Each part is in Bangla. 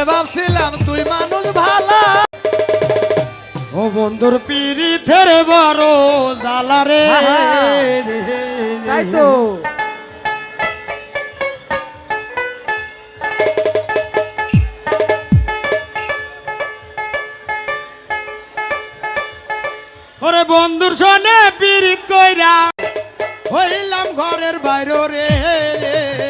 আরে ভাবছিলাম তুই মানুষ ভালা। ও বন্ধুর পিরিথের বড় জালা রে। তো। ওরে বন্ধুর সনে পিরিত কইরা হইলাম ঘরের বাইরে রে।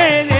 de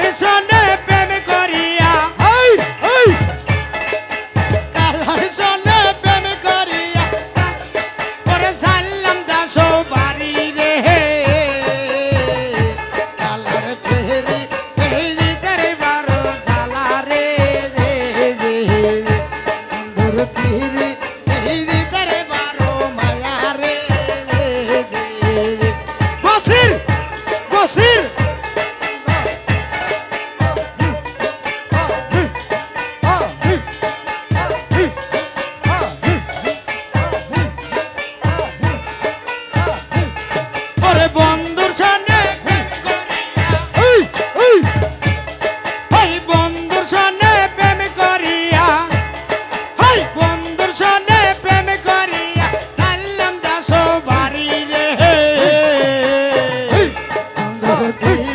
It's Madison. Hallelujah.